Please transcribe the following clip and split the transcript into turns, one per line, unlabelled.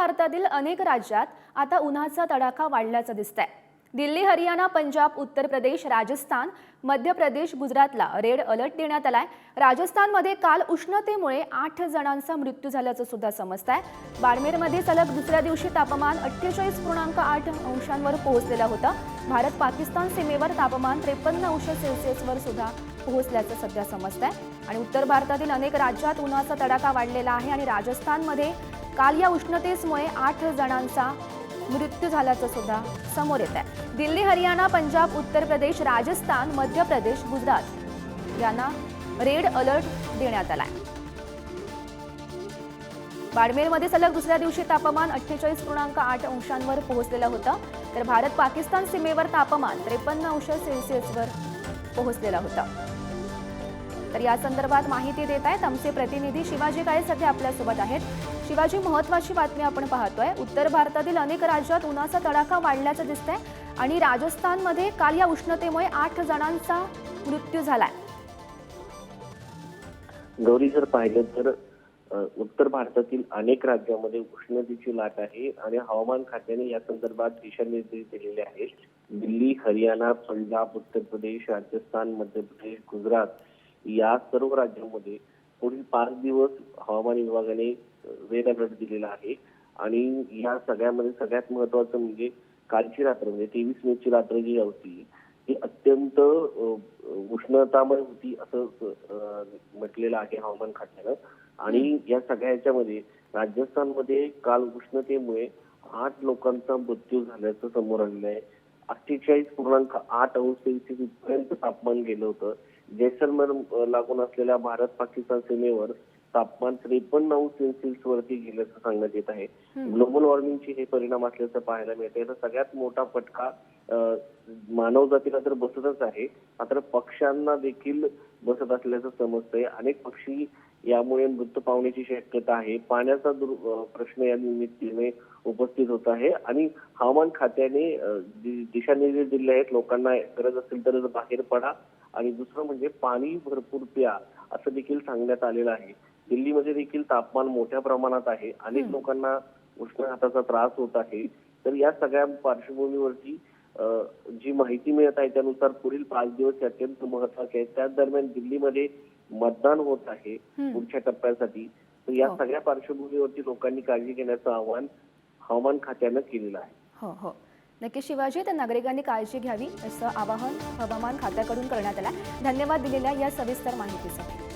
भारतातील अनेक राज्यात आता उन्हाचा तडाखा वाढल्याचं दिसतंय. दिल्ली हरियाणा पंजाब उत्तर प्रदेश राजस्थान मध्य प्रदेश गुजरातला रेड अलर्ट देण्यात आलाय. राजस्थानमध्ये काल उष्णतेमुळे आठ जणांचा मृत्यू झाल्याचं सुद्धा समजत आहे बाडमेरमध्ये सलग दुसऱ्या दिवशी तापमान अठ्ठेचाळीस पूर्णांक आठ अंशांवर पोहोचलेलं होतं. भारत पाकिस्तान सीमेवर तापमान त्रेपन्न अंश सेल्सिअसवर सुद्धा पोहोचल्याचं सध्या समजत आहे आणि उत्तर भारतातील अनेक राज्यात उन्हाचा तडाखा वाढलेला आहे आणि राजस्थानमध्ये काल या उष्णतेमुळे आठ जणांचा मृत्यू झाल्याचं सुद्धा समोर येत आहे दिल्ली हरियाणा पंजाब उत्तर प्रदेश राजस्थान मध्य प्रदेश गुजरात यांना रेड अलर्ट देण्यात आलाय. बाडमेरमध्ये सलग दुसऱ्या दिवशी तापमान अठ्ठेचाळीस पूर्णांक आठ अंशांवर पोहोचलेलं होतं. तर भारत पाकिस्तान सीमेवर तापमान त्रेपन्न अंश सेल्सिअसवर पोहोचलेलं होतं. तर या संदर्भात माहिती देत आहेत आमचे प्रतिनिधी शिवाजी काळे सध्या आपल्यासोबत आहेत. शिवाजी महत्वाची बातमी आपण पाहतोय. उत्तर भारतातील अनेक राज्यात उन्हाचा तडाखा वाढल्याचं दिसतंय आणि राजस्थानमध्ये काल या उष्णतेमुळे आठ जणांचा मृत्यू झालाय.
गौरी जर पाहिलं तर उत्तर भारतातील अनेक राज्यामध्ये उष्णतेची लाट आहे आणि हवामान खात्याने या संदर्भात दिशानिर्देश दिलेले आहेत. दिल्ली हरियाणा पंजाब उत्तर प्रदेश राजस्थान मध्य प्रदेश गुजरात या सर्व राज्यांमध्ये पुढील पाच दिवस हवामान विभागाने रेड अलर्ट दिलेला आहे. आणि या सगळ्यामध्ये सगळ्यात महत्वाचं म्हणजे कालची रात्र म्हणजे तेवीस मेची रात्र जी होती ही अत्यंत उष्णतामय होती असं म्हटलेलं आहे हवामान खात्यानं. आणि या सगळ्या ह्याच्यामध्ये राजस्थानमध्ये काल उष्णतेमुळे आठ लोकांचा मृत्यू झाल्याचं समोर आलेलं आहे. अठ्ठेचाळीस पूर्णांक आठ अंश सेल्सिअस इथपर्यंत तापमान गेलं होतं. जैसलमेर लागून असलेल्या भारत पाकिस्तान सीमेवर तापमान त्रेपन्न अंश सेल्सिअस वरती गेल्याचं सांगण्यात येत आहे. ग्लोबल वॉर्मिंगचे हे परिणाम असल्याचं पाहायला मिळतंय तर सगळ्यात मोठा फटका मानव जातीला तर बसतच आहे. मात्र पक्ष्यांना देखील बसत असल्याचं समजतंय. अनेक पक्षी यामुळे मृत्यू पावण्याची शक्यता आहे. पाण्याचा दुर प्रश्न या निमित्ताने उपस्थित होत आहे. आणि हवामान खात्याने दिशानिर्देश दिले आहेत. लोकांना गरज असेल तर बाहेर पडा. आणि दुसरं म्हणजे पाणी भरपूर प्या असं देखील सांगण्यात आलेलं आहे. दिल्लीमध्ये देखील तापमान मोठ्या प्रमाणात आहे. अनेक लोकांना उष्णघाताचा त्रास होत आहे. तर या सगळ्या पार्श्वभूमीवरती जी माहिती मिळत आहे त्यानुसार पुढील पाच दिवस हे अत्यंत महत्त्वाचे आहेत. त्याच दरम्यान दिल्लीमध्ये मतदान होत आहे पुढच्या टप्प्यासाठी. तर या
हो.
सगळ्या पार्श्वभूमीवरती लोकांनी काळजी घेण्याचं आवाहन हवामान खात्यानं केलेलं आहे.
हो हो. नक्की शिवाजी तर नागरिकांनी काळजी घ्यावी असं आवाहन हवामान खात्याकडून करण्यात आलं आहे. धन्यवाद दिलेल्या या सविस्तर माहितीसाठी